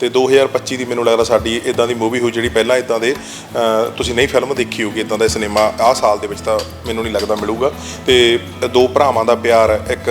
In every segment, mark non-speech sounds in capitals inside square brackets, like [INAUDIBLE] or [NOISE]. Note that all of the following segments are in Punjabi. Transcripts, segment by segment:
ਤੇ 2025 ਦੀ ਮੈਨੂੰ ਲੱਗਦਾ ਸਾਡੀ ਇਦਾਂ ਦੀ ਮੂਵੀ ਹੋਈ ਜਿਹੜੀ ਪਹਿਲਾਂ ਇਦਾਂ ਦੇ ਤੁਸੀਂ ਨਹੀਂ ਫਿਲਮ ਦੇਖੀ ਹੋਊਗੀ ਇਦਾਂ ਦਾ ਸਿਨੇਮਾ ਆਹ ਸਾਲ ਦੇ ਵਿੱਚ ਤਾਂ ਮੈਨੂੰ ਨਹੀਂ ਲੱਗਦਾ ਮਿਲੂਗਾ। ਤੇ ਦੋ ਭਰਾਵਾਂ ਦਾ ਪਿਆਰ, ਇੱਕ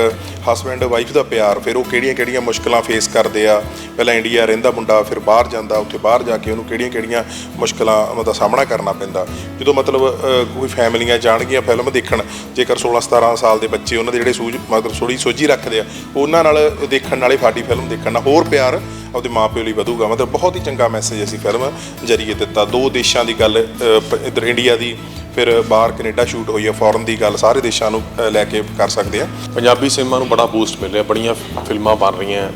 ਹਸਬੈਂਡ ਵਾਈਫ ਦਾ ਪਿਆਰ, ਫਿਰ ਉਹ ਕਿਹੜੀਆਂ ਕਿਹੜੀਆਂ ਮੁਸ਼ਕਲਾਂ ਫੇਸ ਕਰਦੇ ਆ। ਪਹਿਲਾਂ ਇੰਡੀਆ ਰਹਿੰਦਾ ਮੁੰਡਾ, ਫਿਰ ਬਾਹਰ ਜਾਂਦਾ, ਉੱਥੇ ਬਾਹਰ ਜਾ ਕੇ ਉਹਨੂੰ ਕਿਹੜੀਆਂ ਕਿਹੜੀਆਂ ਮੁਸ਼ਕਲਾਂ ਦਾ ਸਾਹਮਣਾ ਕਰਨਾ ਪੈਂਦਾ। ਜਦੋਂ ਮਤਲਬ ਕੋਈ ਫੈਮਲੀਆਂ ਜਾਣਗੀਆਂ ਫਿਲਮ ਦੇਖਣ, ਜੇਕਰ 16 17 ਸਾਲ ਦੇ ਬੱਚੇ ਉਹਨਾਂ ਦੇ ਜਿਹੜੇ ਸੂਝ, ਮਤਲਬ ਥੋੜੀ ਸੋਝੀ ਰੱਖਦੇ ਆ, ਉਹਨਾਂ ਨਾਲ ਦੇਖਣ ਨਾਲੇ ਸਾਡੀ ਫਿਲਮ ਦੇਖਣ ਨਾਲ ਹੋਰ ਪਿਆਰ ਆਪਦੇ ਮਾਪਿਓ ਲਈ ਵਧੂਗਾ। ਮਤਲਬ ਬਹੁਤ ਹੀ ਚੰਗਾ ਮੈਸੇਜ ਅਸੀਂ ਫਿਲਮ ਜਰੀਏ ਦਿੱਤਾ। ਦੋ ਦੇਸ਼ਾਂ ਦੀ ਗੱਲ ਇੱਧਰ ਇੰਡੀਆ ਦੀ ਫਿਰ ਬਾਹਰ ਕੈਨੇਡਾ ਸ਼ੂਟ ਹੋਈ ਹੈ ਫੋਰਨ ਦੀ ਗੱਲ ਸਾਰੇ ਦੇਸ਼ਾਂ ਨੂੰ ਲੈ ਕੇ ਕਰ ਸਕਦੇ ਆ। ਪੰਜਾਬੀ ਸਿਨੇਮਾ ਨੂੰ ਬੜਾ ਬੂਸਟ ਮਿਲ ਰਿਹਾ। ਬੜੀਆਂ ਫਿਲਮਾਂ ਬਣ ਰਹੀਆਂ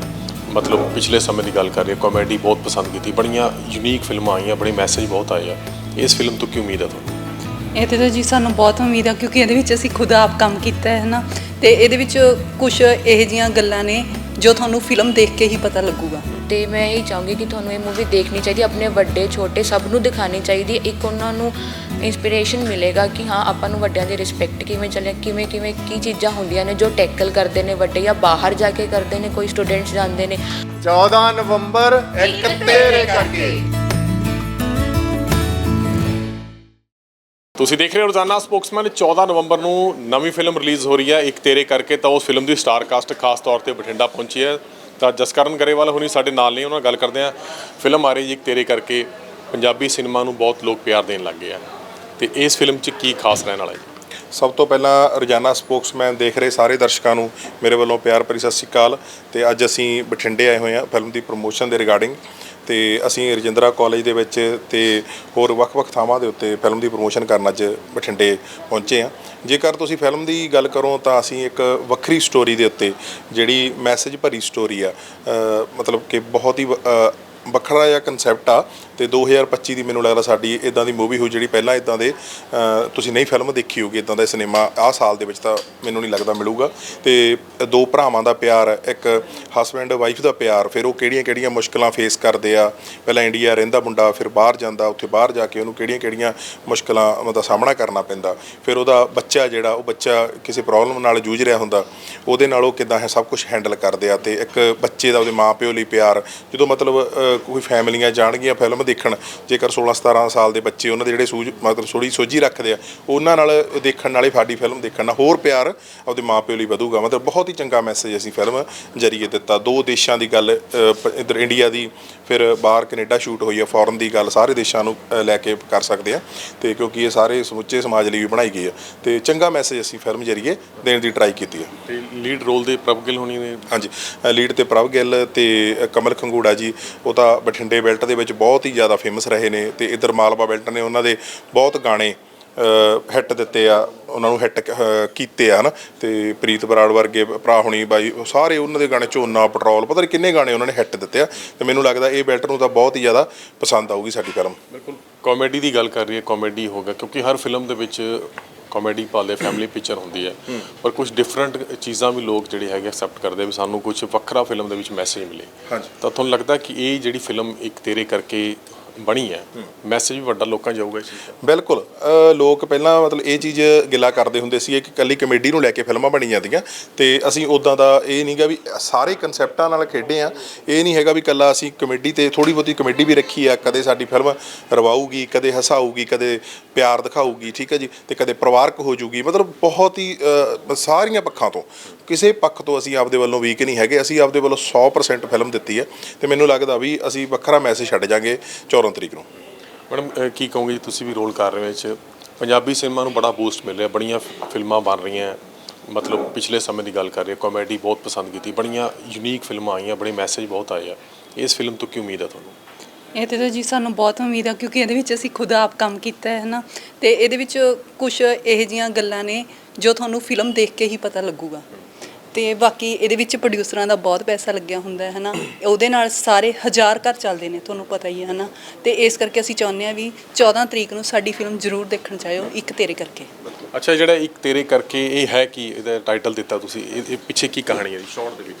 ਮਤਲਬ ਪਿਛਲੇ ਸਮੇਂ ਦੀ ਗੱਲ ਕਰ ਰਹੀ ਕਾਮੇਡੀ ਬਹੁਤ ਪਸੰਦ ਕੀਤੀ। ਬੜੀਆਂ ਯੂਨੀਕ ਫਿਲਮਾਂ ਆਈਆਂ ਬੜੇ ਮੈਸੇਜ ਬਹੁਤ ਆਏ ਆ ਇਸ ਫਿਲਮ ਤੋਂ ਕੀ ਉਮੀਦ ਹੈ ਤੁਹਾਨੂੰ? ਇਹ ਤੇ ਤਾਂ ਜੀ ਸਾਨੂੰ ਬਹੁਤ ਉਮੀਦ ਆ ਕਿਉਂਕਿ ਇਹਦੇ ਵਿੱਚ ਅਸੀਂ ਖੁਦ ਆਪ ਕੰਮ ਕੀਤਾ ਹੈ ਨਾ ਤੇ ਇਹਦੇ ਵਿੱਚ ਕੁਝ ਇਹੋ ਜੀਆਂ ਗੱਲਾਂ ਨੇ ਜੋ ਤੁਹਾਨੂੰ ਫਿਲਮ ਦੇਖ ਕੇ ਹੀ ਪਤਾ ਲੱਗੂਗਾ। ਤੇ ਮੈਂ ਇਹ ਚਾਹੂੰਗੀ ਕਿ ਤੁਹਾਨੂੰ ਇਹ ਮੂਵੀ ਦੇਖਣੀ ਚਾਹੀਦੀ ਆਪਣੇ ਵੱਡੇ ਛੋਟੇ ਸਭ ਨੂੰ ਦਿਖਾਣੀ ਚਾਹੀਦੀ ਹੈ। ਇੱਕ ਉਹਨਾਂ ਨੂੰ ਇਨਸਪੀਰੇਸ਼ਨ ਮਿਲੇਗਾ ਕਿ ਹਾਂ ਆਪਾਂ ਨੂੰ ਵੱਡਿਆਂ ਦੀ ਰਿਸਪੈਕਟ ਕਿਵੇਂ ਚੱਲੇ ਕਿਵੇਂ ਕਿਵੇਂ ਕੀ ਚੀਜ਼ਾਂ ਹੁੰਦੀਆਂ ਨੇ ਜੋ ਟੈਕਲ ਕਰਦੇ ਨੇ ਵੱਡੇ ਜਾਂ ਬਾਹਰ ਜਾ ਕੇ ਕਰਦੇ ਨੇ ਕੋਈ ਸਟੂਡੈਂਟਸ ਜਾਂਦੇ ਨੇ। 14 ਨਵੰਬਰ ਇੱਕ ਤੇਰੇ ਕਰਕੇ। ਤੁਸੀਂ ਦੇਖ ਰਹੇ ਹੋ ਰੋਜ਼ਾਨਾ ਸਪੋਕਸਮੈਨ 14 ਨਵੰਬਰ ਨੂੰ ਨਵੀਂ ਫਿਲਮ ਰਿਲੀਜ਼ ਹੋ ਰਹੀ ਹੈ ਇੱਕ ਤੇਰੇ ਕਰਕੇ ਤਾਂ ਉਸ ਫਿਲਮ ਦੀ ਸਟਾਰ ਕਾਸਟ ਖਾਸ ਤੌਰ ਤੇ ਬਠਿੰਡਾ ਪਹੁੰਚੀ ਹੈ। ਤਾਂ ਜਸਕਰਨ ਗਰੇਵਾਲ ਹੁਣੀ ਸਾਡੇ ਨਾਲ ਨੇ, ਉਹਨਾਂ ਨਾਲ ਗੱਲ ਕਰਦੇ ਆ ਫਿਲਮ ਆ ਰਹੀ ਜੀ ਤੇਰੇ ਕਰਕੇ, ਪੰਜਾਬੀ ਸਿਨੇਮਾ ਨੂੰ ਬਹੁਤ ਲੋਕ ਪਿਆਰ ਦੇਣ ਲੱਗ ਗਏ ਆ। ਤੇ ਇਸ ਫਿਲਮ 'ਚ ਕੀ ਖਾਸ ਰਹਿਣ ਵਾਲਾ ਹੈ ਸਭ ਤੋਂ ਪਹਿਲਾਂ ਰੋਜ਼ਾਨਾ ਸਪੋਕਸਮੈਨ ਦੇਖ ਰਹੇ ਸਾਰੇ ਦਰਸ਼ਕਾਂ ਨੂੰ ਮੇਰੇ ਵੱਲੋਂ ਪਿਆਰ ਭਰੀ ਸਤਿ ਸ਼੍ਰੀ ਅਕਾਲ। ਤੇ ਅੱਜ ਅਸੀਂ ਬਠਿੰਡੇ ਆਏ ਹੋਏ ਹਾਂ ਫਿਲਮ ਦੀ ਪ੍ਰੋਮੋਸ਼ਨ ਦੇ ਰਿਗਾਰਡਿੰਗ। ਤੇ ਅਸੀਂ ਰਜਿੰਦਰਾ ਕਾਲਜ ਦੇ ਵਿੱਚ ਤੇ ਹੋਰ ਵੱਖ-ਵੱਖ ਥਾਵਾਂ ਦੇ ਉੱਤੇ ਫਿਲਮ ਦੀ ਪ੍ਰੋਮੋਸ਼ਨ ਕਰਨ ਅੱਜ ਬਠਿੰਡੇ ਪਹੁੰਚੇ ਹਾਂ। ਜੇਕਰ ਤੁਸੀਂ ਫਿਲਮ ਦੀ ਗੱਲ ਕਰੋ ਤਾਂ ਅਸੀਂ ਇੱਕ ਵੱਖਰੀ ਸਟੋਰੀ ਦੇ ਉੱਤੇ ਜਿਹੜੀ ਮੈਸੇਜ ਭਰੀ ਸਟੋਰੀ ਆ ਮਤਲਬ ਕਿ ਬਹੁਤ ਹੀ ਵ- ਵੱਖਰਾ ਜਿਹਾ ਕਨਸੈਪਟ ਆ ਤੇ 2025 ਦੀ ਮੈਨੂੰ ਲੱਗਦਾ ਸਾਡੀ ਇਦਾਂ ਦੀ ਮੂਵੀ ਹੋਈ ਜਿਹੜੀ ਪਹਿਲਾਂ ਇਦਾਂ ਦੇ ਤੁਸੀਂ ਨਹੀਂ ਫਿਲਮ ਦੇਖੀ ਹੋਊਗੀ ਇਦਾਂ ਦਾ ਸਿਨੇਮਾ ਆਹ ਸਾਲ ਦੇ ਵਿੱਚ ਤਾਂ ਮੈਨੂੰ ਨਹੀਂ ਲੱਗਦਾ ਮਿਲੂਗਾ। ਤੇ ਦੋ ਭਰਾਵਾਂ ਦਾ ਪਿਆਰ, ਇੱਕ ਹਸਬੈਂਡ ਵਾਈਫ ਦਾ ਪਿਆਰ, ਫਿਰ ਉਹ ਕਿਹੜੀਆਂ ਕਿਹੜੀਆਂ ਮੁਸ਼ਕਲਾਂ ਫੇਸ ਕਰਦੇ ਆ। ਪਹਿਲਾਂ ਇੰਡੀਆ ਰਹਿੰਦਾ ਮੁੰਡਾ, ਫਿਰ ਬਾਹਰ ਜਾਂਦਾ, ਉੱਥੇ ਬਾਹਰ ਜਾ ਕੇ ਉਹਨੂੰ ਕਿਹੜੀਆਂ ਕਿਹੜੀਆਂ ਮੁਸ਼ਕਲਾਂ ਦਾ ਸਾਹਮਣਾ ਕਰਨਾ ਪੈਂਦਾ। ਫਿਰ ਉਹਦਾ ਬੱਚਾ ਜਿਹੜਾ, ਉਹ ਬੱਚਾ ਕਿਸੇ ਪ੍ਰੋਬਲਮ ਨਾਲ ਜੂਝ ਰਿਹਾ ਹੁੰਦਾ, ਉਹਦੇ ਨਾਲ ਉਹ ਕਿਦਾਂ ਹੈ, ਸਭ ਕੁਝ ਹੈਂਡਲ ਕਰਦੇ ਆ ਤੇ ਇੱਕ ਬੱਚੇ ਦਾ ਉਹਦੇ ਮਾਪਿਓ ਲਈ ਪਿਆਰ, ਜਦੋਂ ਮਤਲਬ ਕੋਈ ਫੈਮਲੀਆਂ ਜਾਣਗੀਆਂ ਫਿਲਮ ਦੇਖਣ ਜੇਕਰ 16 17 ਸਾਲ ਦੇ ਬੱਚੇ ਉਹਨਾਂ ਦੇ ਜਿਹੜੇ ਸੂਝ ਮਤਲਬ ਥੋੜੀ ਸੋਝੀ ਰੱਖਦੇ ਆ ਉਹਨਾਂ ਨਾਲ ਦੇਖਣ ਨਾਲੇ ਸਾਡੀ ਫਿਲਮ ਦੇਖਣ ਨਾਲ ਹੋਰ ਪਿਆਰ ਆਪਦੇ ਮਾਪਿਓ ਲਈ ਵਧੂਗਾ। ਮਤਲਬ ਬਹੁਤ ਹੀ ਚੰਗਾ ਮੈਸੇਜ ਅਸੀਂ ਫਿਲਮ ਜਰੀਏ ਦਿੱਤਾ। ਦੋ ਦੇਸ਼ਾਂ ਦੀ ਗੱਲ ਇੱਧਰ ਇੰਡੀਆ ਦੀ ਫਿਰ ਬਾਹਰ ਕੈਨੇਡਾ ਸ਼ੂਟ ਹੋਈ ਹੈ ਫੋਰਨ ਦੀ ਗੱਲ ਸਾਰੇ ਦੇਸ਼ਾਂ ਨੂੰ ਲੈ ਕੇ ਕਰ ਸਕਦੇ ਆ। ਤੇ ਕਿਉਂਕਿ ਇਹ ਸਾਰੇ ਸਮੁੱਚੇ ਸਮਾਜ ਲਈ ਵੀ ਬਣਾਈ ਗਈ ਹੈ ਤੇ ਚੰਗਾ ਮੈਸੇਜ ਅਸੀਂ ਫਿਲਮ ਜਰੀਏ ਦੇਣ ਦੀ ਟਰਾਈ ਕੀਤੀ ਹੈ ਤੇ ਲੀਡ ਰੋਲ ਦੇ ਪ੍ਰਭ ਗਿੱਲ ਹੁਣੀ ਨੇ। ਹਾਂਜੀ ਲੀਡ ਤੇ ਪ੍ਰਭ ਗਿੱਲ ਤੇ ਕਮਲ ਖੰਗੂੜਾ ਜੀ ਉਹ ਤਾਂ ਬਠਿੰਡੇ ਬੈਲਟ ਦੇ ਵਿੱਚ ਬਹੁਤ ਹੀ ਜ਼ਿਆਦਾ ਫੇਮਸ ਰਹੇ ਨੇ ਤੇ ਇਧਰ ਮਾਲਵਾ ਬੈਲਟ ਨੇ ਉਹਨਾਂ ਦੇ ਬਹੁਤ ਗਾਣੇ ਹਿੱਟ ਦਿੱਤੇ ਆ, ਉਹਨਾਂ ਨੂੰ ਹਿੱਟ ਕੀਤੇ ਆ, ਹਨਾ? ਤੇ ਪ੍ਰੀਤ ਬਰਾੜ ਵਰਗੇ ਭਰਾ ਹੁਣੀ ਬਾਈ, ਸਾਰੇ ਉਹਨਾਂ ਦੇ ਗਾਣੇ ਝੋਨਾ, ਪੈਟਰੋਲ, ਪਤਾ ਨਹੀਂ ਕਿੰਨੇ ਗਾਣੇ ਉਹਨਾਂ ਨੇ ਹਿੱਟ ਦਿੱਤੇ ਆ ਤੇ ਮੈਨੂੰ ਲੱਗਦਾ ਇਹ ਬੈਲਟ ਨੂੰ ਤਾਂ ਬਹੁਤ ਹੀ ਜ਼ਿਆਦਾ ਪਸੰਦ ਆਊਗੀ ਸਾਡੀ ਫਿਲਮ। ਬਿਲਕੁਲ। ਕਾਮੇਡੀ ਦੀ ਗੱਲ ਕਰ ਰਹੀ ਹੈ ਕਾਮੇਡੀ ਹੋਗਾ ਕਿਉਂਕਿ ਹਰ ਫਿਲਮ ਦੇ ਵਿੱਚ ਕਾਮੇਡੀ ਪਾਲੇ ਫੈਮਿਲੀ ਪਿਕਚਰ ਹੁੰਦੀ ਹੈ। ਪਰ ਕੁਝ ਡਿਫਰੈਂਟ ਚੀਜ਼ਾਂ ਵੀ ਲੋਕ ਜਿਹੜੇ ਹੈਗੇ ਐਕਸੈਪਟ ਕਰਦੇ ਵੀ ਸਾਨੂੰ ਕੁਝ ਵੱਖਰਾ ਫਿਲਮ ਦੇ ਵਿੱਚ ਮੈਸੇਜ ਮਿਲੇ। ਤਾਂ ਤੁਹਾਨੂੰ ਲੱਗਦਾ ਕਿ ਇਹ ਜਿਹੜੀ ਫਿਲਮ ਇੱਕ ਤੇਰੇ ਕਰਕੇ ਬਣੀ ਹੈ। ਮੈਸੇਜ ਵੀ ਵੱਡਾ ਲੋਕਾਂ 'ਚ ਜਾਊਗਾ ਇਸ ਚੀਜ਼ ਦਾ। ਬਿਲਕੁਲ। ਅ, ਲੋਕ ਪਹਿਲਾਂ ਮਤਲਬ ਇਹ ਚੀਜ਼ ਗਿਲਾ ਕਰਦੇ ਹੁੰਦੇ ਸੀ ਕਿ ਕੱਲੀ ਕਮੇਡੀ ਨੂੰ ਲੈ ਕੇ ਫਿਲਮਾਂ ਬਣੀ ਜਾਂਦੀਆਂ ਤੇ ਅਸੀਂ ਉਦਾਂ ਦਾ ਇਹ ਨਹੀਂਗਾ ਵੀ ਸਾਰੇ ਕਨਸੈਪਟਾਂ ਨਾਲ ਖੇਡੇ ਆ ਇਹ ਨਹੀਂ ਹੈਗਾ ਵੀ ਕੱਲਾ ਅਸੀਂ ਕਮੇਡੀ ਤੇ ਥੋੜੀ ਬਹੁਤੀ ਕਮੇਡੀ ਵੀ ਰੱਖੀ ਆ ਕਦੇ ਸਾਡੀ ਫਿਲਮ ਰਵਾਊਗੀ ਕਦੇ ਹਸਾਊਗੀ ਕਦੇ ਪਿਆਰ ਦਿਖਾਊਗੀ ਠੀਕ ਹੈ ਜੀ ਤੇ ਕਦੇ ਪਰਿਵਾਰਕ ਹੋ ਜੂਗੀ। ਮਤਲਬ ਬਹੁਤ ਹੀ ਅ, ਸਾਰੀਆਂ ਪੱਖਾਂ ਤੋਂ। ਕਿਸੇ ਪੱਖ ਤੋਂ ਅਸੀਂ ਆਪਦੇ ਵੱਲੋਂ ਵੀਕ ਨਹੀਂ ਹੈਗੇ ਅਸੀਂ ਆਪਦੇ ਵੱਲੋਂ 100% ਫਿਲਮ ਦਿੱਤੀ ਹੈ। ਤੇ ਮੈਨੂੰ ਲੱਗਦਾ ਵੀ ਅਸੀਂ ਵੱਖਰਾ ਮੈਸੇਜ ਛੱਡ ਜਾਾਂਗੇ 14 ਤਰੀਕ ਨੂੰ। ਮੈਡਮ ਕੀ ਕਹੋਗੇ ਜੀ ਤੁਸੀਂ ਵੀ ਰੋਲ ਕਰ ਰਹੇ ਹੋ 'ਚ। ਪੰਜਾਬੀ ਸਿਨੇਮਾ ਨੂੰ ਬੜਾ ਬੂਸਟ ਮਿਲ ਰਿਹਾ ਬੜੀਆਂ ਫਿਲਮਾਂ ਬਣ ਰਹੀਆਂ ਮਤਲਬ ਪਿਛਲੇ ਸਮੇਂ ਦੀ ਗੱਲ ਕਰ ਰਹੀ ਕਾਮੇਡੀ ਬਹੁਤ ਪਸੰਦ ਕੀਤੀ ਬੜੀਆਂ ਯੂਨੀਕ ਫਿਲਮਾਂ ਆਈਆਂ ਬੜੇ ਮੈਸੇਜ ਬਹੁਤ ਆਏ ਆ ਇਸ ਫਿਲਮ ਤੋਂ ਕੀ ਉਮੀਦ ਹੈ ਤੁਹਾਨੂੰ? ਇਹ ਤੇ ਤਾਂ ਜੀ ਸਾਨੂੰ ਬਹੁਤ ਉਮੀਦ ਆ ਕਿਉਂਕਿ ਇਹਦੇ ਵਿੱਚ ਅਸੀਂ ਖੁਦ ਆਪ ਕੰਮ ਕੀਤਾ ਹੈ ਨਾ ਤੇ ਇਹਦੇ ਵਿੱਚ ਕੁਝ ਇਹੋ ਜੀਆਂ ਗੱਲਾਂ ਨੇ ਜੋ ਤੁਹਾਨੂੰ ਫਿਲਮ ਦੇਖ ਕੇ ਹੀ ਪਤਾ ਲੱਗੂਗਾ। ਤੇ ਬਾਕੀ ਇਹਦੇ ਵਿੱਚ ਪ੍ਰੋਡਿਊਸਰਾਂ ਦਾ ਬਹੁਤ ਪੈਸਾ ਲੱਗਿਆ ਹੁੰਦਾ ਹੈ, ਹਨਾ? ਉਹਦੇ ਨਾਲ ਸਾਰੇ ਹਜ਼ਾਰ ਘਰ ਚੱਲਦੇ ਨੇ, ਤੁਹਾਨੂੰ ਪਤਾ ਹੀ ਹੈ, ਹਨਾ? ਤੇ ਇਸ ਕਰਕੇ ਅਸੀਂ ਚਾਹੁੰਦੇ ਆ ਵੀ 14 ਤਰੀਕ ਨੂੰ ਸਾਡੀ ਫਿਲਮ ਜ਼ਰੂਰ ਦੇਖਣ ਚਾਹਿਓ ਇੱਕ ਤੇਰੇ ਕਰਕੇ। ਅੱਛਾ, ਜਿਹੜਾ ਇੱਕ ਤੇਰੇ ਕਰਕੇ ਇਹ ਹੈ ਕਿ, ਇਹਦਾ ਟਾਈਟਲ ਦਿੱਤਾ ਤੁਸੀਂ, ਇਹ ਇਹ ਪਿੱਛੇ ਕੀ ਕਹਾਣੀ ਹੈ ਜੀ ਸ਼ਾਰਟ ਦੇ ਵਿੱਚ?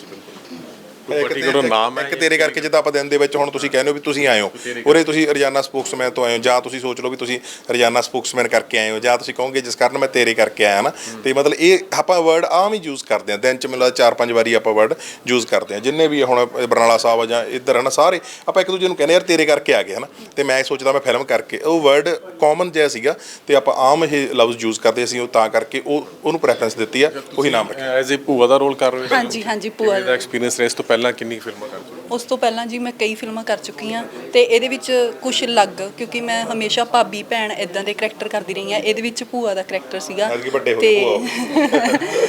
Particular ਨਾਮ ਹੈ ਇੱਕ ਤੇਰੇ ਕਰਕੇ ਜਿੱਦਾਂ ਆਪਾਂ ਦਿਨ ਦੇ ਵਿੱਚ ਹੁਣ ਤੁਸੀਂ ਕਹਿੰਦੇ ਹੋ ਵੀ ਤੁਸੀਂ ਆਏ ਹੋ ਉਰੇ ਤੁਸੀਂ ਰੋਜ਼ਾਨਾ ਸਪੋਕਸਮੈਨ ਤੋਂ ਆਏ ਹੋ ਜਾਂ ਤੁਸੀਂ ਸੋਚ ਲਓ ਵੀ ਤੁਸੀਂ ਰੋਜ਼ਾਨਾ ਸਪੋਕਸਮੈਨ ਕਰਕੇ ਆਏ ਹੋ ਜਾਂ ਤੁਸੀਂ ਕਹੋਗੇ ਜਿਸ ਕਾਰਨ ਮੈਂ ਤੇਰੇ ਕਰਕੇ ਆਇਆ ਨਾ ਤੇ ਮਤਲਬ ਇਹ ਆਪਾਂ ਵਰਡ ਆਮ ਹੀ ਯੂਜ਼ ਕਰਦੇ ਆ ਦਿਨ ਚ ਮਿਲਦਾ ਚਾਰ ਪੰਜ ਵਾਰੀ ਆਪਾਂ ਵਰਡ ਯੂਜ਼ ਕਰਦੇ ਆ ਜਿੰਨੇ ਵੀ ਹੁਣ ਬਰਨਾਲਾ ਸਾਹਿਬ ਆ ਜਾਂ ਇੱਧਰ ਹਨ ਸਾਰੇ ਆਪਾਂ ਇੱਕ ਦੂਜੇ ਨੂੰ ਕਹਿੰਦੇ ਯਾਰ ਤੇਰੇ ਕਰਕੇ ਆ ਗਏ ਹਨਾ? ਤੇ ਮੈਂ ਸੋਚਦਾ ਮੈਂ ਫਿਲਮ ਕਰਕੇ ਉਹ ਵਰਡ ਕਾਮਨ ਜਿਹਾ ਸੀਗਾ ਤੇ ਆਪਾਂ ਆਮ ਇਹ ਲਫ਼ਜ਼ ਯੂਜ਼ ਕਰਦੇ ਅਸੀਂ ਉਹ ਤਾਂ ਕਰਕੇ ਉਹ ਉਹਨੂੰ ਪ੍ਰੈਫਰੈਂਸ ਦਿੱਤੀ ਆ ਉਹੀ ਨਾਮ ਰੱਖਿਆ। ਐਜ਼ ਅ ਭੂਆ ਦਾ ਰੋਲ ਕਰ ਰਹੇ ਹੋ। ਹਾਂਜੀ ਹਾਂਜੀ ਭੂਆ ਦਾ। ਐਕਸਪੀਰੀਅੰਸ ਰਿਹਾ ਇਸ ਤੋਂ ਪਹਿਲਾਂ ਕਿੰਨੀ ਫਿਲਮਾਂ ਕਰ ਚੁੱਕੇ ਉਸ ਤੋਂ ਪਹਿਲਾਂ ਜੀ ਮੈਂ ਕਈ ਫਿਲਮਾਂ ਕਰ ਚੁੱਕੀ ਹਾਂ ਤੇ ਇਹਦੇ ਵਿੱਚ ਕੁਝ ਅਲੱਗ ਕਿਉਂਕਿ ਮੈਂ ਹਮੇਸ਼ਾ ਭਾਬੀ ਭੈਣ ਇਦਾਂ ਦੇ ਕਰੈਕਟਰ ਕਰਦੀ ਰਹੀ ਹਾਂ। ਇਹਦੇ ਵਿੱਚ ਭੂਆ ਦਾ ਕਰੈਕਟਰ ਸੀਗਾ ਐਤਕੀ ਵੱਡੇ ਹੋ ਗਏ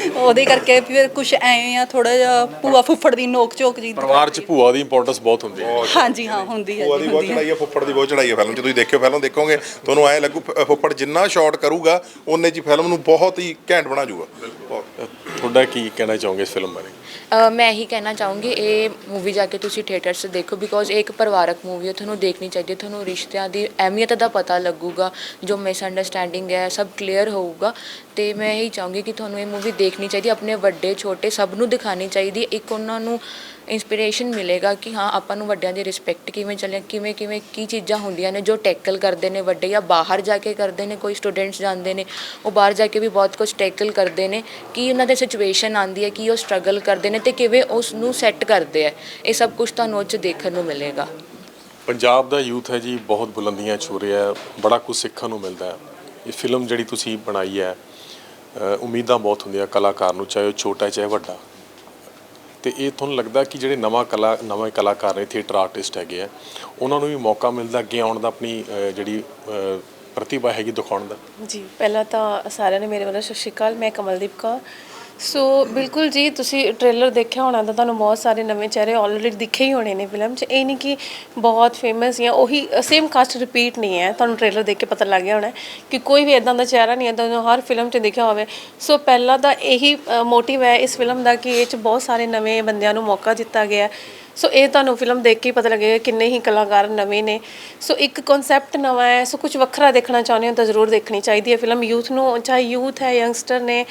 [LAUGHS] ਉਹਦੇ ਕਰਕੇ ਫਿਰ ਕੁਝ ਐਵੇਂ ਆ ਥੋੜਾ ਜਿਹਾ ਭੂਆ ਫੁੱਫੜ ਦੀ ਨੋਕ ਝੋਕ ਜੀ ਪਰਿਵਾਰ 'ਚ ਭੂਆ ਦੀ ਇੰਪੋਰਟੈਂਸ ਬਹੁਤ ਹੁੰਦੀ ਹੈ। ਹਾਂਜੀ ਹਾਂ ਹੁੰਦੀ ਹੈ ਭੂਆ ਜੀ ਦੀ ਬਹੁਤ ਚੜਾਈ ਹੈ। ਫੁੱਫੜ ਦੀ ਬਹੁਤ ਚੜਾਈ ਹੈ ਫਿਲਮ। 'ਚ ਤੁਸੀਂ ਦੇਖਿਓ ਫਿਲਮ ਦੇਖੋਗੇ ਤੁਹਾਨੂੰ ਐ ਲੱਗੂ ਫੁੱਫੜ ਜਿੰਨਾ ਸ਼ਾਟ ਕਰੂਗਾ ਉਹਨੇ ਜੀ ਫਿਲਮ ਨੂੰ ਬਹੁਤ ਹੀ ਘੈਂਟ ਬਣਾ ਜੂਗਾ। ਬਹੁਤ। ਤੁਹਾਡਾ ਕੀ ਕਹਿਣਾ ਚਾਹੋਗੇ ਇਸ ਫਿਲਮ ਬਾਰੇ ਅ, ਮੈਂ ਇਹੀ ਕਹਿਣਾ ਚਾਹੂੰਗੀ ਇਹ ਮੂਵੀ ਜਾ ਕੇ ਤੁਸੀਂ ਥੀਏਟਰ 'ਚ ਦੇਖੋ ਬਿਕੋਜ਼ ਇਹ ਇੱਕ ਪਰਿਵਾਰਕ ਮੂਵੀ ਹੈ ਤੁਹਾਨੂੰ ਦੇਖਣੀ ਚਾਹੀਦੀ ਹੈ ਤੁਹਾਨੂੰ ਰਿਸ਼ਤਿਆਂ ਦੀ ਅਹਿਮੀਅਤ ਦਾ ਪਤਾ ਲੱਗੂਗਾ ਜੋ ਮਿਸਅੰਡਰਸਟੈਂਡਿੰਗ ਹੈ ਸਭ ਕਲੀਅਰ ਹੋਊਗਾ ਤੇ ਮੈਂ ਇਹੀ ਚਾਹੂੰਗੀ ਕਿ ਤੁਹਾਨੂੰ ਇਹ ਮੂਵੀ ਦੇਖਣੀ ਚਾਹੀਦੀ ਹੈ, ਆਪਣੇ ਵੱਡੇ ਛੋਟੇ ਸਭ ਨੂੰ ਦਿਖਾਣੀ ਚਾਹੀਦੀ ਹੈ। ਇੱਕ ਉਹਨਾਂ ਨੂੰ ਇਨਸਪੀਰੇਸ਼ਨ ਮਿਲੇਗਾ ਕਿ ਹਾਂ, ਆਪਾਂ ਨੂੰ ਵੱਡਿਆਂ ਦੀ ਰਿਸਪੈਕਟ ਕਿਵੇਂ ਚੱਲੇ, ਕਿਵੇਂ ਕਿਵੇਂ, ਕੀ ਚੀਜ਼ਾਂ ਹੁੰਦੀਆਂ ਨੇ ਜੋ ਟੈਕਲ ਕਰਦੇ ਨੇ ਵੱਡੇ ਜਾਂ ਬਾਹਰ ਜਾ ਕੇ ਕਰਦੇ ਨੇ, ਕੋਈ ਸਟੂਡੈਂਟਸ ਜਾਂਦੇ ਨੇ, ਉਹ ਬਾਹਰ ਜਾ ਕੇ ਵੀ ਬਹੁਤ ਕੁਝ ਟੈਕਲ ਕਰਦੇ ਨੇ, ਕੀ ਉਹਨਾਂ ਦੇ ਸਿਚੁਏਸ਼ਨ ਆਂਦੀ ਹੈ, ਕੀ ਉਹ ਸਟਰਗਲ ਕਰਦੇ ਨੇ ਤੇ ਕਿਵੇਂ ਉਸ ਨੂੰ ਸੈੱਟ ਕਰਦੇ ਆ ਇਹ ਸਭ ਕੁਝ ਤੁਹਾਨੂੰ ਉਹ 'ਚ ਦੇਖਣ ਨੂੰ ਮਿਲੇਗਾ। ਪੰਜਾਬ ਦਾ ਯੂਥ ਹੈ ਜੀ, ਬਹੁਤ ਬੁਲੰਦੀਆਂ ਛੂ ਰਿਹਾ ਹੈ, ਬੜਾ ਕੁਝ ਸਿੱਖਣ ਨੂੰ ਮਿਲਦਾ ਹੈ। ਇਹ ਫਿਲਮ ਜਿਹੜੀ ਤੁਸੀਂ ਬਣਾਈ ਹੈ ਉਮੀਦਾਂ ਬਹੁਤ ਹੁੰਦੀਆਂ ਕਲਾਕਾਰ ਨੂੰ, ਚਾਹੇ ਉਹ ਛੋਟਾ ਚਾਹੇ ਵੱਡਾ। ਤੇ ਇਹ ਤੁਹਾਨੂੰ ਲੱਗਦਾ ਕਿ ਜਿਹੜੇ ਨਵਾਂ ਕਲਾ, ਨਵੇਂ ਕਲਾਕਾਰ ਨੇ ਥੀਏਟਰ ਆਰਟਿਸਟ ਹੈਗੇ ਆ, ਉਹਨਾਂ ਨੂੰ ਵੀ ਮੌਕਾ ਮਿਲਦਾ ਅੱਗੇ ਆਉਣ ਦਾ ਆਪਣੀ ਜਿਹੜੀ ਪ੍ਰਤਿਭਾ ਹੈਗੀ ਦਿਖਾਉਣ ਦਾ? ਜੀ, ਪਹਿਲਾਂ ਤਾਂ ਸਾਰਿਆਂ ਨੇ ਮੇਰੇ ਵੱਲੋਂ ਸਤਿ ਸ਼੍ਰੀ ਅਕਾਲ, ਮੈਂ ਕਮਲਦੀਪ ਕੌਰ ਸੋ ਬਿਲਕੁਲ ਜੀ, ਤੁਸੀਂ ਟ੍ਰੇਲਰ ਦੇਖਿਆ ਹੋਣਾ ਤਾਂ ਤੁਹਾਨੂੰ ਬਹੁਤ ਸਾਰੇ ਨਵੇਂ ਚਿਹਰੇ ਆਲਰੇਡੀ ਦਿਖੇ ਹੀ ਹੋਣੇ ਨੇ ਫਿਲਮ 'ਚ ਇਹ ਨਹੀਂ ਕਿ ਬਹੁਤ ਫੇਮਸ ਜਾਂ ਉਹੀ ਸੇਮ ਕਾਸਟ ਰਿਪੀਟ ਨਹੀਂ ਹੈ, ਤੁਹਾਨੂੰ ਟ੍ਰੇਲਰ ਦੇਖ ਕੇ ਪਤਾ ਲੱਗ ਗਿਆ ਹੋਣਾ ਕਿ ਕੋਈ ਵੀ ਇਦਾਂ ਦਾ ਚਿਹਰਾ ਨਹੀਂ ਹੈ, ਤੁਹਾਨੂੰ ਹਰ ਫਿਲਮ 'ਚ ਦੇਖਿਆ ਹੋਵੇ ਸੋ ਪਹਿਲਾਂ ਤਾਂ ਇਹੀ ਮੋਟਿਵ ਹੈ ਇਸ ਫਿਲਮ ਦਾ ਕਿ ਇਹ 'ਚ ਬਹੁਤ ਸਾਰੇ ਨਵੇਂ ਬੰਦਿਆਂ ਨੂੰ ਮੌਕਾ ਦਿੱਤਾ ਗਿਆ ਹੈ। ਸੋ ਇਹ ਤੁਹਾਨੂੰ ਫਿਲਮ ਦੇਖ ਕੇ ਹੀ ਪਤਾ ਲੱਗੇਗਾ ਕਿੰਨੇ ਹੀ ਕਲਾਕਾਰ ਨਵੇਂ ਨੇ। ਸੋ ਇੱਕ ਕਨਸੈਪਟ ਨਵਾਂ ਹੈ। ਸੋ ਕੁਝ ਵੱਖਰਾ ਦੇਖਣਾ ਚਾਹੁੰਦੇ ਹੋ ਤਾਂ ਜ਼ਰੂਰ ਦੇਖਣੀ ਚਾਹੀਦੀ ਹੈ ਫਿਲਮ ਯੂਥ ਨੂੰ, ਚਾਹੇ ਯੂਥ ਹੈ ਯੰਗਸਟਰ ਨੇ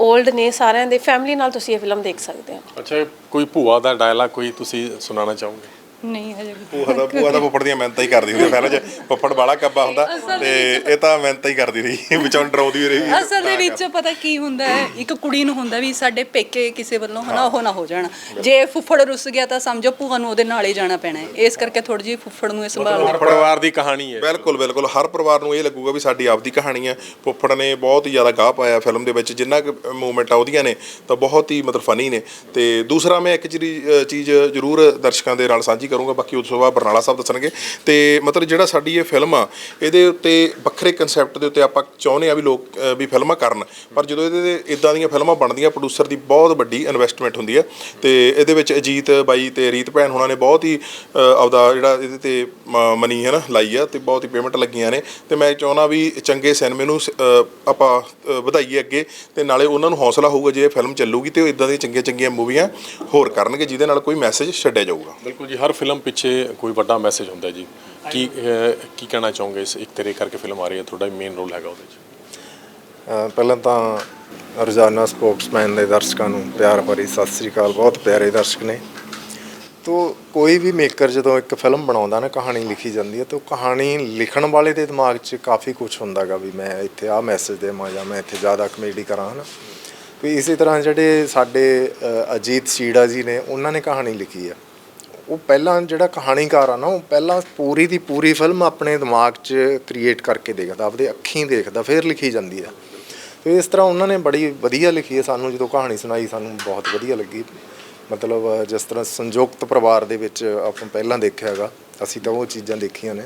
올ਡ ਨੇ, ਸਾਰਿਆਂ ਦੇ ਫੈਮਿਲੀ ਨਾਲ ਤੁਸੀਂ ਇਹ ਫਿਲਮ ਦੇਖ ਸਕਦੇ ਹੋ। ਅੱਛਾ, ਕੋਈ ਭੂਆ ਦਾ ਡਾਇਲਾਗ ਕੋਈ ਤੁਸੀਂ ਸੁਣਾਉਣਾ ਚਾਹੋਗੇ? ਨਹੀਂ ਹਜੇ ਭੂਆ ਦਾ ਭੂਆ ਦਾ ਫੁੱਫੜ ਦੀਆਂ ਮਿਹਨਤਾਂ ਹੀ ਕਰਦੀ ਹੁੰਦੀ ਪਹਿਲਾਂ ਚ ਫੁੱਫੜ ਬਾਲਾ ਕੱਬਾ ਹੁੰਦਾ ਤੇ ਇਹ ਤਾਂ ਮਿਹਨਤਾਂ ਹੀ ਕਰਦੀ ਰਹੀ ਵਿੱਚੋਂ ਡਰਾਉਂਦੀ ਵੀ ਰਹੀ। ਅਸਲ ਦੇ ਵਿੱਚ ਪਤਾ ਕੀ ਹੁੰਦਾ ਹੈ ਇੱਕ ਕੁੜੀ ਨੂੰ ਹੁੰਦਾ ਵੀ ਸਾਡੇ ਪੇਕੇ ਕਿਸੇ ਵੱਲੋਂ ਹਨਾ ਉਹ ਨਾ ਹੋ ਜਾਣ। ਜੇ ਫੁੱਫੜ ਰੁੱਸ ਗਿਆ ਤਾਂ ਸਮਝੋ ਭੂਆ ਨੂੰ ਉਹਦੇ ਨਾਲ ਹੀ ਜਾਣਾ ਪੈਣਾ ਹੈ। ਇਸ ਕਰਕੇ ਥੋੜੀ ਜਿਹੀ ਫੁੱਫੜ ਨੂੰ ਇਹ ਸੰਭਾਲ ਹਰ ਪਰਿਵਾਰ ਦੀ ਕਹਾਣੀ ਹੈ। ਬਿਲਕੁਲ ਬਿਲਕੁਲ। ਹਰ ਪਰਿਵਾਰ ਨੂੰ ਇਹ ਲੱਗੂਗਾ ਵੀ ਸਾਡੀ ਆਪਦੀ ਕਹਾਣੀ ਹੈ। ਫੁੱਫੜ ਨੇ ਬਹੁਤ ਹੀ ਜ਼ਿਆਦਾ ਗਾਹ ਪਾਇਆ ਫਿਲਮ ਦੇ ਵਿੱਚ ਜਿੰਨਾ ਕੁ ਮੂਵਮੈਂਟ ਆ ਉਹਦੀਆਂ ਨੇ ਤਾਂ ਬਹੁਤ ਹੀ ਮਤਲਬ ਫਨੀ ਨੇ। ਤੇ ਦੂਸਰਾ ਮੈਂ ਇੱਕ ਅ, ਚੀਜ਼ ਜ਼ਰੂਰ ਦਰਸ਼ਕਾਂ ਦੇ ਨਾਲ ਸਾਂਝੀ ਕਰੂੰਗਾ, ਬਾਕੀ ਉਸ ਤੋਂ ਬਾਅਦ ਬਰਨਾਲਾ ਸਾਹਿਬ ਦੱਸਣਗੇ। ਤੇ ਮਤਲਬ ਜਿਹੜਾ ਸਾਡੀ ਇਹ ਫਿਲਮ ਆ, ਇਹਦੇ ਉੱਤੇ ਵੱਖਰੇ ਕਨਸੈਪਟ ਦੇ ਉੱਤੇ ਆਪਾਂ ਚਾਹੁੰਦੇ ਆ ਵੀ ਲੋਕ ਵੀ ਫਿਲਮਾਂ ਕਰਨ। ਪਰ ਜਦੋਂ ਇਹਦੇ ਤੇ ਇਦਾਂ ਦੀਆਂ ਫਿਲਮਾਂ ਬਣਦੀਆਂ ਪ੍ਰੋਡਿਊਸਰ ਦੀ ਬਹੁਤ ਵੱਡੀ ਇਨਵੈਸਟਮੈਂਟ ਹੁੰਦੀ ਹੈ ਤੇ ਇਹਦੇ ਵਿੱਚ ਅਜੀਤ ਬਾਈ ਤੇ ਰੀਤ ਭੈਣ ਹੁਣਾਂ ਨੇ ਬਹੁਤ ਹੀ ਆਪਦਾ ਜਿਹੜਾ ਇਹਦੇ ਤੇ ਮ- ਮਨੀ ਹੈ ਨਾ, ਲਾਈ ਆ ਤੇ ਬਹੁਤ ਹੀ ਪੇਮੈਂਟ ਲੱਗੀਆਂ ਨੇ। ਤੇ ਮੈਂ ਚਾਹੁੰਦਾ ਵੀ ਚੰਗੇ ਸਿਨੇਮੇ ਨੂੰ ਸ- ਆਪਾਂ ਵਧਾਈਏ ਅੱਗੇ ਤੇ ਨਾਲੇ ਉਹਨਾਂ ਨੂੰ ਹੌਸਲਾ ਹੋਊਗਾ ਜੇ ਇਹ ਫਿਲਮ ਚੱਲੂਗੀ ਤੇ ਉਹ ਇਦਾਂ ਦੀਆਂ ਚੰਗੀਆਂ ਚੰਗੀਆਂ ਮੂਵੀਆਂ ਹੋਰ ਕਰਨਗੇ, ਜਿਹਦੇ ਨਾਲ ਕੋਈ ਮੈਸੇਜ ਛੱਡਿਆ ਜਾਊਗਾ। ਬਿਲਕੁਲ ਜੀ, ਹਰ ਫਿਲਮ ਪਿੱਛੇ ਕੋਈ ਵੱਡਾ ਮੈਸੇਜ ਹੁੰਦਾ ਜੀ। ਕੀ ਕੀ ਕਹਿਣਾ ਚਾਹੋਗੇ ਇਸ ਇੱਕ ਤੇਰੇ ਕਰਕੇ ਫਿਲਮ ਆ ਰਹੀ ਹੈ? ਤੁਹਾਡਾ ਮੇਨ ਰੋਲ ਹੈਗਾ ਉਹਦੇ 'ਚ। ਅ, ਪਹਿਲਾਂ ਤਾਂ ਰੋਜ਼ਾਨਾ ਸਪੋਕਸਮੈਨ ਦੇ ਦਰਸ਼ਕਾਂ ਨੂੰ ਪਿਆਰ ਭਰੀ ਸਤਿ ਸ੍ਰੀ ਅਕਾਲ। ਬਹੁਤ ਪਿਆਰੇ ਦਰਸ਼ਕ ਨੇ। ਤੋ ਕੋਈ ਵੀ ਮੇਕਰ ਜਦੋਂ ਇੱਕ ਫਿਲਮ ਬਣਾਉਂਦਾ ਨਾ ਕਹਾਣੀ ਲਿਖੀ ਜਾਂਦੀ ਹੈ ਤਾਂ ਉਹ ਕਹਾਣੀ ਲਿਖਣ ਵਾਲੇ ਦੇ ਦਿਮਾਗ 'ਚ ਕਾਫੀ ਕੁਝ ਹੁੰਦਾਗਾ ਵੀ ਮੈਂ ਇੱਥੇ ਆਹ ਮੈਸੇਜ ਦੇਵਾਂ ਜਾਂ ਮੈਂ ਇੱਥੇ ਜ਼ਿਆਦਾ ਕਮੇਡੀ ਕਰਾਂ ਹਨਾ। ਵੀ ਇਸੇ ਤਰ੍ਹਾਂ ਜਿਹੜੇ ਸਾਡੇ ਅਜੀਤ ਸੀੜਾ ਜੀ ਨੇ ਉਹਨਾਂ ਨੇ ਕਹਾਣੀ ਲਿਖੀ ਆ ਉਹ ਪਹਿਲਾਂ ਜਿਹੜਾ ਕਹਾਣੀਕਾਰ ਆ ਨਾ, ਉਹ ਪਹਿਲਾਂ ਪੂਰੀ ਦੀ ਪੂਰੀ ਫਿਲਮ ਆਪਣੇ ਦਿਮਾਗ 'ਚ ਕ੍ਰੀਏਟ ਕਰਕੇ ਦੇਖਦਾ, ਆਪਦੇ ਅੱਖੀਂ ਦੇਖਦਾ, ਫਿਰ ਲਿਖੀ ਜਾਂਦੀ ਆ। ਤੇ ਇਸ ਤਰ੍ਹਾਂ ਉਹਨਾਂ ਨੇ ਬੜੀ ਵਧੀਆ ਲਿਖੀ ਹੈ ਸਾਨੂੰ ਜਦੋਂ ਕਹਾਣੀ ਸੁਣਾਈ, ਸਾਨੂੰ ਬਹੁਤ ਵਧੀਆ ਲੱਗੀ। ਮਤਲਬ ਜਿਸ ਤਰ੍ਹਾਂ ਸੰਯੁਕਤ ਪਰਿਵਾਰ ਦੇ ਵਿੱਚ ਆਪਾਂ ਪਹਿਲਾਂ ਦੇਖਿਆ ਹੈਗਾ, ਅਸੀਂ ਤਾਂ ਉਹ ਚੀਜ਼ਾਂ ਦੇਖੀਆਂ ਨੇ।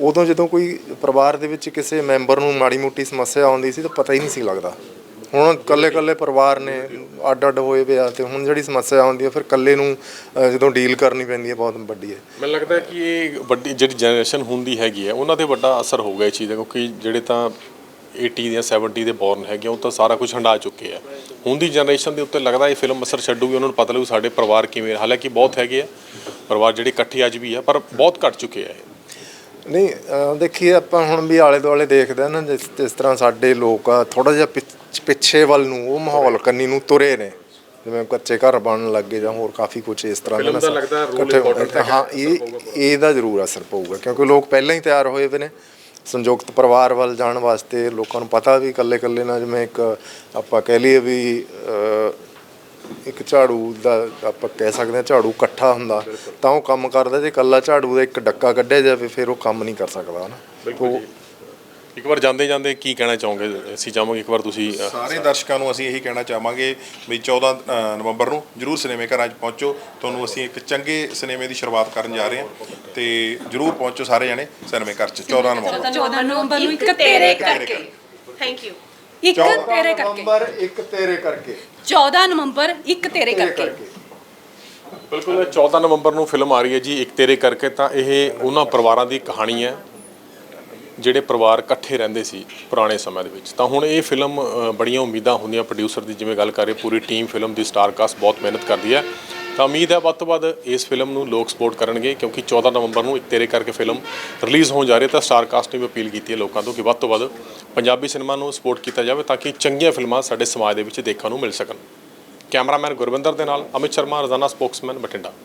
ਉਦੋਂ ਜਦੋਂ ਕੋਈ ਪਰਿਵਾਰ ਦੇ ਵਿੱਚ ਕਿਸੇ ਮੈਂਬਰ ਨੂੰ ਮਾੜੀ ਮੋਟੀ ਸਮੱਸਿਆ ਆਉਂਦੀ ਸੀ, ਤਾਂ ਪਤਾ ਹੀ ਨਹੀਂ ਸੀ ਲੱਗਦਾ। ਹੁਣ ਕੱਲੇ ਕੱਲੇ ਪਰਿਵਾਰ ਨੇ ਅੱਡ ਅੱਡ ਹੋਏ ਪਿਆ ਤੇ ਹੁਣ ਜਿਹੜੀ ਸਮੱਸਿਆ ਆਉਂਦੀ ਹੈ ਫਿਰ ਕੱਲੇ ਨੂੰ ਅ, ਜਦੋਂ ਡੀਲ ਕਰਨੀ ਪੈਂਦੀ ਹੈ ਬਹੁਤ ਵੱਡੀ ਹੈ। ਮੈਨੂੰ ਲੱਗਦਾ ਹੈ ਕਿ ਇਹ ਵੱਡੀ ਜਿਹੜੀ ਜਨਰੇਸ਼ਨ ਹੁੰਦੀ ਹੈਗੀ ਹੈ ਉਹਨਾਂ ਤੇ ਵੱਡਾ ਅਸਰ ਹੋਊਗਾ ਇਹ ਚੀਜ਼ ਦਾ ਕਿਉਂਕਿ ਜਿਹੜੇ ਤਾਂ 80 ਜਾਂ 70 ਦੇ ਬੋਰਨ ਹੈਗੇ ਆ, ਉਹ ਤਾਂ ਸਾਰਾ ਕੁਝ ਹੰਡਾ ਚੁੱਕੇ ਆ। ਹੁਣ ਦੀ ਜਨਰੇਸ਼ਨ ਦੇ ਉੱਤੇ ਲੱਗਦਾ ਇਹ ਫਿਲਮ ਅਸਰ ਛੱਡੂਗੀ ਉਹਨਾਂ ਨੂੰ ਪਤਾ ਲੱਗੂ ਸਾਡੇ ਪਰਿਵਾਰ ਕਿਵੇਂ ਹਾਲਾਂਕਿ ਬਹੁਤ ਹੈਗੇ ਆ ਪਰਿਵਾਰ ਜਿਹੜੇ ਇਕੱਠੇ ਅੱਜ ਵੀ ਆ ਪਰ ਬਹੁਤ ਘਟ ਚੁੱਕੇ ਆ ਇਹ। ਨਹੀਂ ਅਹ ਦੇਖੀਏ ਆਪਾਂ ਹੁਣ ਵੀ ਆਲੇ ਦੁਆਲੇ ਦੇਖਦੇ ਆ ਨਾ ਜਿਸ ਜਿਸ ਤਰ੍ਹਾਂ ਸਾਡੇ ਲੋਕ ਆ ਥੋੜਾ ਜਿਹਾ ਪਿੱਛ- ਪਿੱਛੇ ਵੱਲ ਨੂੰ ਉਹ ਮਾਹੌਲ ਕੰਨੀ ਨੂੰ ਤੁਰੇ ਨੇ। ਜਿਵੇਂ ਕੱਚੇ ਘਰ ਬਣਨ ਲੱਗੇ ਜਾਂ ਹੋਰ ਕਾਫੀ ਕੁਝ ਇਸ ਤਰ੍ਹਾਂ ਨਾ ਦਾ ਲੱਗਦਾ important ਹੈਗਾ, ਹਾਂ ਅਸਰ ਇਹ ਇਹਦਾ ਜ਼ਰੂਰ ਅਸਰ ਪਊਗਾ ਕਿਉਂਕਿ ਲੋਕ ਪਹਿਲਾਂ ਹੀ ਤਿਆਰ ਹੋਏ ਹੋਏ ਨੇ। ਸੰਯੁਕਤ ਪਰਿਵਾਰ ਵੱਲ ਜਾਣ ਵਾਸਤੇ ਲੋਕਾਂ ਨੂੰ ਪਤਾ ਵੀ ਇਕੱਲੇ ਇਕੱਲੇ ਨਾਲ ਜਿਵੇਂ ਇੱਕ ਆਪਾਂ ਕਹਿ ਲਈਏ ਵੀ ਇੱਕ ਝਾੜੂ ਦਾ ਆਪਾਂ ਕਹਿ ਸਕਦੇ ਹਾਂ ਝਾੜੂ ਇਕੱਠਾ ਹੁੰਦਾ ਤਾਂ ਉਹ ਕੰਮ ਕਰਦਾ ਜੇ ਇਕੱਲਾ ਝਾੜੂ ਦਾ ਇੱਕ ਡੱਕਾ ਕੱਢਿਆ ਜਾਵੇ ਫਿਰ ਉਹ ਕੰਮ ਨਹੀਂ ਕਰ ਸਕਦਾ ਨਾ ਜੀ। ਇੱਕ ਵਾਰ ਜਾਂਦੇ ਜਾਂਦੇ ਕੀ ਕਹਿਣਾ ਚਾਹੋਗੇ? ਅਸੀਂ ਚਾਹਾਂਗੇ ਇੱਕ ਵਾਰ ਤੁਸੀਂ ਸਾਰੇ ਦਰਸ਼ਕਾਂ ਨੂੰ ਅਸੀਂ ਇਹੀ ਕਹਿਣਾ ਚਾਹਾਂਗੇ ਵੀ 14 ਅ, ਨਵੰਬਰ ਨੂੰ ਜਰੂਰ ਸਿਨੇਮੇ ਘਰਾਂ 'ਚ ਪਹੁੰਚੋ। ਤੁਹਾਨੂੰ ਅਸੀਂ ਇੱਕ ਚੰਗੇ ਸਿਨੇਮੇ ਦੀ ਸ਼ੁਰੂਆਤ ਕਰਨ ਜਾ ਰਹੇ ਹਾਂ ਤੇ ਜਰੂਰ ਪਹੁੰਚੋ ਸਾਰੇ ਜਣੇ ਸਿਨੇਮੇ ਘਰ 'ਚ 14 ਨਵੰਬਰ 14 ਨਵੰਬਰ ਨੂੰ ਇੱਕ ਤੇਰੇ ਕਰਕੇ। ਥੈਂਕ ਯੂ ਇੱਕ ਤੇਰੇ ਕਰਕੇ। ਨੰਬਰ ਇੱਕ ਤੇਰੇ ਕਰਕੇ। 14 ਨਵੰਬਰ ਇੱਕ ਤੇਰੇ ਕਰਕੇ। ਬਿਲਕੁਲ ਇਹ 14 ਨਵੰਬਰ ਨੂੰ ਫਿਲਮ ਆ ਰਹੀ ਹੈ ਜੀ ਇੱਕ ਤੇਰੇ ਕਰਕੇ ਤਾਂ ਇਹ ਉਹਨਾਂ ਪਰਿਵਾਰਾਂ ਦੀ ਕਹਾਣੀ ਹੈ। ਜਿਹੜੇ ਪਰਿਵਾਰ ਇਕੱਠੇ ਰਹਿੰਦੇ ਸੀ ਪੁਰਾਣੇ ਸਮੇਂ ਦੇ ਵਿੱਚ। ਤਾਂ ਹੁਣ ਇਹ ਫਿਲਮ ਬੜੀਆਂ ਉਮੀਦਾਂ ਹੁੰਦੀਆਂ ਪ੍ਰੋਡਿਊਸਰ ਦੀ, ਜਿਵੇਂ ਗੱਲ ਕਰ ਰਹੇ, ਪੂਰੀ ਟੀਮ ਫਿਲਮ ਦੀ ਸਟਾਰ ਕਾਸਟ ਬਹੁਤ ਮਿਹਨਤ ਕਰਦੀ ਹੈ। ਤਾਂ ਉਮੀਦ ਹੈ ਵੱਧ ਤੋਂ ਵੱਧ ਇਸ ਫਿਲਮ ਨੂੰ ਲੋਕ ਸਪੋਰਟ ਕਰਨਗੇ, ਕਿਉਂਕਿ 14 ਨਵੰਬਰ ਨੂੰ ਇੱਕ ਤੇਰੇ ਕਰਕੇ ਫਿਲਮ ਰਿਲੀਜ਼ ਹੋਣ ਜਾ ਰਹੀ ਹੈ, ਤਾਂ ਸਟਾਰ ਕਾਸਟ ਨੇ ਵੀ ਅਪੀਲ ਕੀਤੀ ਹੈ ਲੋਕਾਂ ਤੋਂ ਕਿ ਵੱਧ ਤੋਂ ਵੱਧ ਪੰਜਾਬੀ ਸਿਨੇਮਾ ਨੂੰ ਸਪੋਰਟ ਕੀਤਾ ਜਾਵੇ, ਤਾਂ ਕਿ ਚੰਗੀਆਂ ਫਿਲਮਾਂ ਸਾਡੇ ਸਮਾਜ ਦੇ ਵਿੱਚ ਦੇਖਣ ਨੂੰ ਮਿਲ ਸਕਣ। ਕੈਮਰਾਮੈਨ ਗੁਰਵਿੰਦਰ ਦੇ ਨਾਲ, ਅਮਿਤ ਸ਼ਰਮਾ, ਰਜ਼ਾਨਾ ਸਪੋਕਸਮੈਨ ਬਠਿੰਡਾ।